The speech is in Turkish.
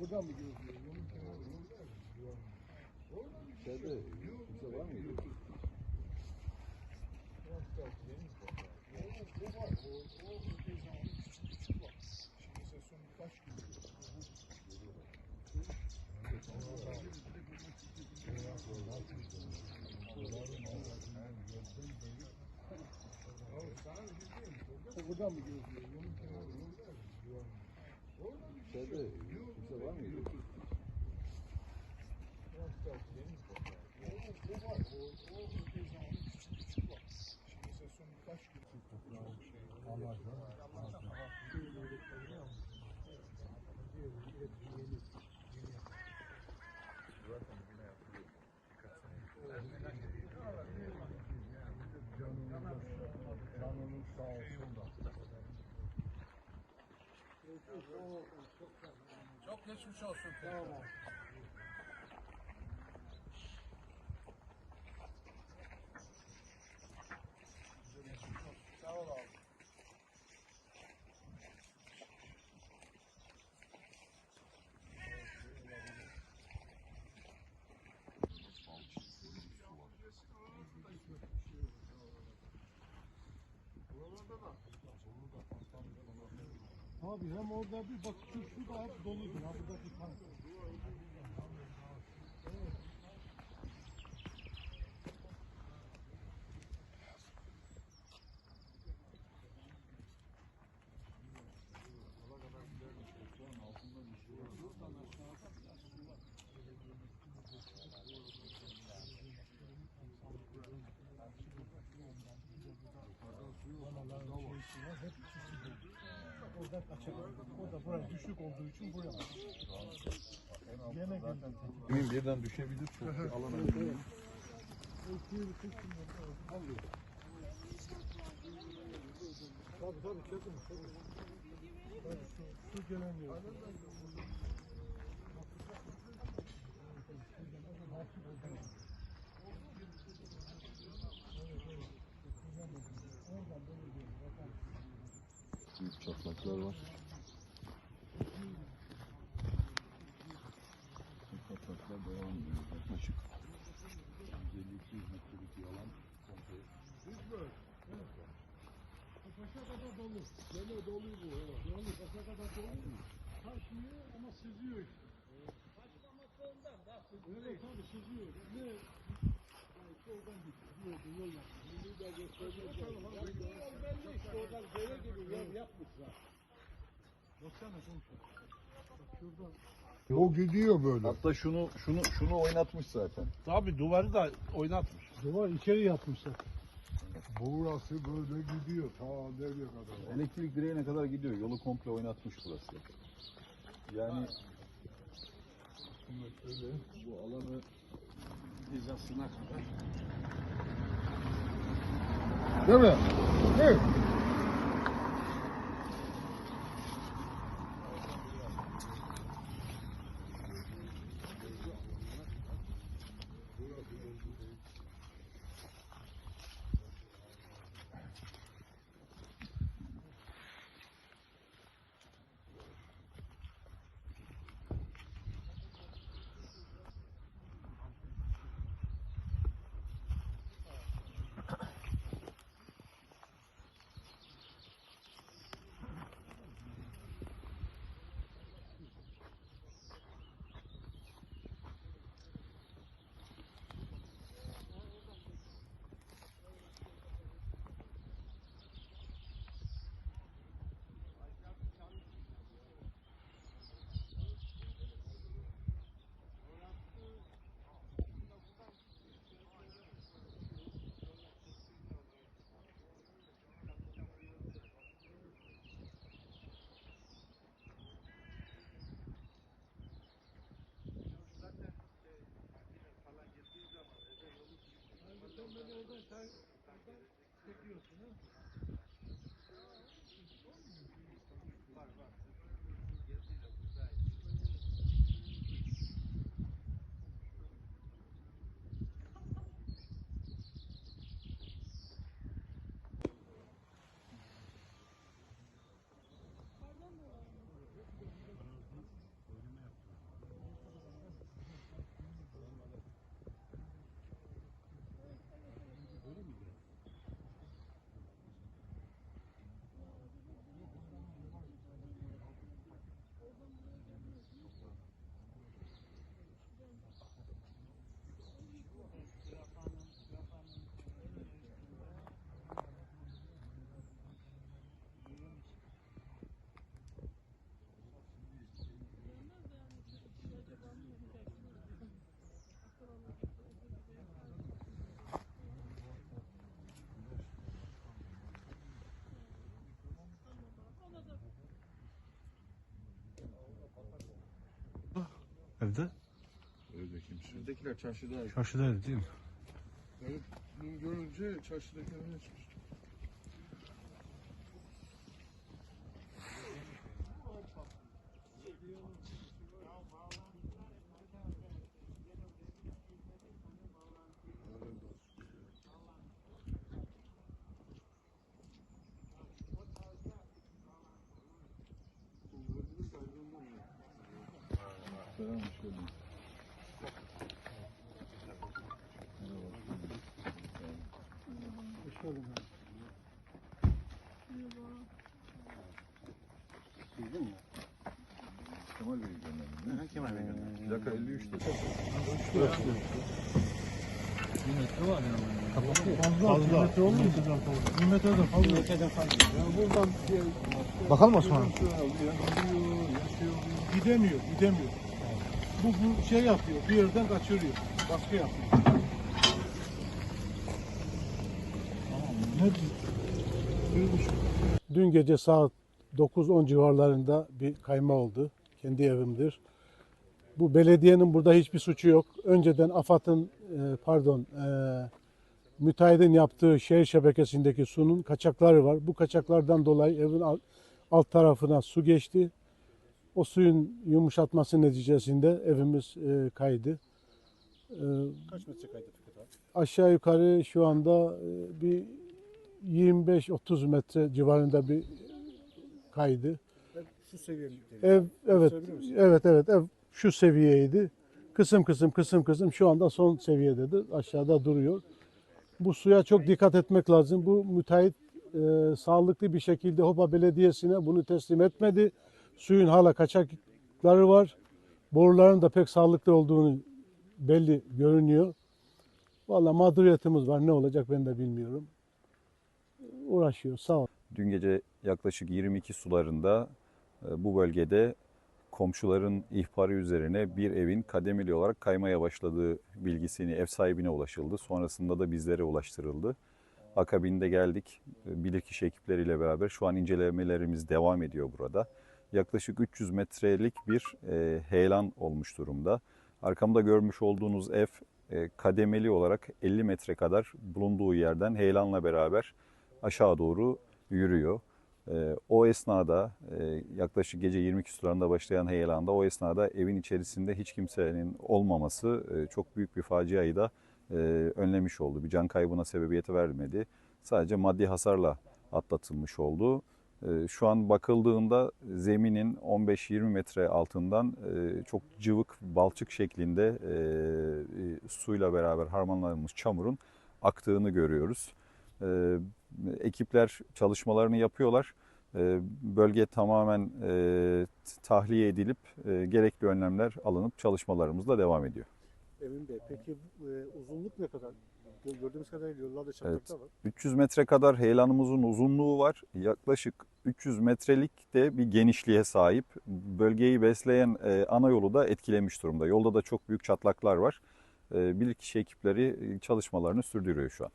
Buradan mı gidiyorsun? İçeride kimse var mıydı? Buradan mı gidiyorsun? İçeride kimse var mıydı? Canınız sağ olsun da. Çok geçmiş olsun. Tamam. Sağ ol abi. Abi hem orada bir bak şu, şu da hep doludur. Ha burada bir tane. Oradan kaçamıyor. O da buraya düşük olduğu için buraya. Gene. Kimin birden düşebilir çok bir alan ayırıyor. Tabii tabii çekin. Tabii. Tabii, Şu, şu gelen yok. Büyük çatlaklar var. Bu çatlaklar devam ediyor. Yaklaşık 150-200 metrelik bir alan komple Paşa kadar dolu. Gene dolu bu. Yani paşa kadar dolu. Taşmıyor ama sızıyor işte. Evet tabii sızıyor. Ne? Oradan gidiyor. Yol, göstereceğim. Yol belli işte. Oradan dere gibi yol yapmışlar. Baksana komşu. Bak şuradan. O gidiyor böyle. Hatta şunu şunu şunu oynatmış zaten. Tabii duvarı da oynatmış. Duvar içeri yapmışlar. Burası böyle gidiyor ta nereye kadar. Elektrik direğine kadar gidiyor. Yolu komple oynatmış burası. Yani Öyle. bu alanı Hizasına kadar. Değil mi? Evet. Onları oradan sen tepiyorsun ha. Var var. Evde? Evde kimse. Evdekiler çarşıda. Çarşıdaydı değil mi? Evet. Dün görünce çarşıdakiler öne hoş geldin. Kemal Bey'i gönderdim. Kemal Bey'i gönderdim. Plaka 53 de. Fazla. Fazla. Bir metreden fazla. Bir metreden fazla. Ya buradan Bakalım Osman. Gidemiyor, gidemiyor. Bu, bu şey yapıyor, bir yerden kaçırıyor. Baskı yapıyor. Ne Dün gece saat 9-10 civarlarında bir kayma oldu. Kendi evimdir. Bu belediyenin burada hiçbir suçu yok. Önceden AFAD'ın e, pardon e, müteahhidin yaptığı şehir şebekesindeki sunun kaçakları var. Bu kaçaklardan dolayı evin alt tarafına su geçti. O suyun yumuşatması neticesinde evimiz e, kaydı. E, Kaç metre kaydı Fikret abi? aşağı yukarı şu anda e, bir 25-30 metre civarında bir kaydı. Su seviyeli. Ev evet evet evet ev şu seviyeydi. Kısım kısım kısım kısım şu anda son seviyededir. Aşağıda duruyor. Bu suya çok dikkat etmek lazım. Bu müteahhit e, sağlıklı bir şekilde Hopa Belediyesi'ne bunu teslim etmedi. Suyun hala kaçakları var. Boruların da pek sağlıklı olduğunu belli görünüyor. Vallahi mağduriyetimiz var. Ne olacak ben de bilmiyorum. Uğraşıyor. Sağ ol. Dün gece yaklaşık 22 sularında e, bu bölgede komşuların ihbarı üzerine bir evin kademeli olarak kaymaya başladığı bilgisini ev sahibine ulaşıldı. Sonrasında da bizlere ulaştırıldı. Akabinde geldik e, bilirkişi ekipleriyle beraber şu an incelemelerimiz devam ediyor burada. Yaklaşık 300 metrelik bir e, heyelan olmuş durumda. Arkamda görmüş olduğunuz ev e, kademeli olarak 50 metre kadar bulunduğu yerden heyelanla beraber aşağı doğru yürüyor. Ee, o esnada e, yaklaşık gece 22 sularında başlayan heyelanda o esnada evin içerisinde hiç kimsenin olmaması e, çok büyük bir faciayı da e, önlemiş oldu. Bir can kaybına sebebiyet vermedi. Sadece maddi hasarla atlatılmış oldu. E, Şu an bakıldığında zeminin 15-20 metre altından e, çok cıvık balçık şeklinde e, e, suyla beraber harmanlanmış çamurun aktığını görüyoruz. E, ekipler çalışmalarını yapıyorlar. E, bölge tamamen tahliye edilip gerekli önlemler alınıp çalışmalarımız da devam ediyor. Emin Bey peki e, uzunluk ne kadar? Gördüğümüz kadarıyla yollarda çatlaklar var. 300 metre kadar heyelanımızın uzunluğu var. Yaklaşık 300 metrelik de bir genişliğe sahip. Bölgeyi besleyen e, ana yolu da etkilemiş durumda. Yolda da çok büyük çatlaklar var. E, bilirkişi ekipleri çalışmalarını sürdürüyor şu an.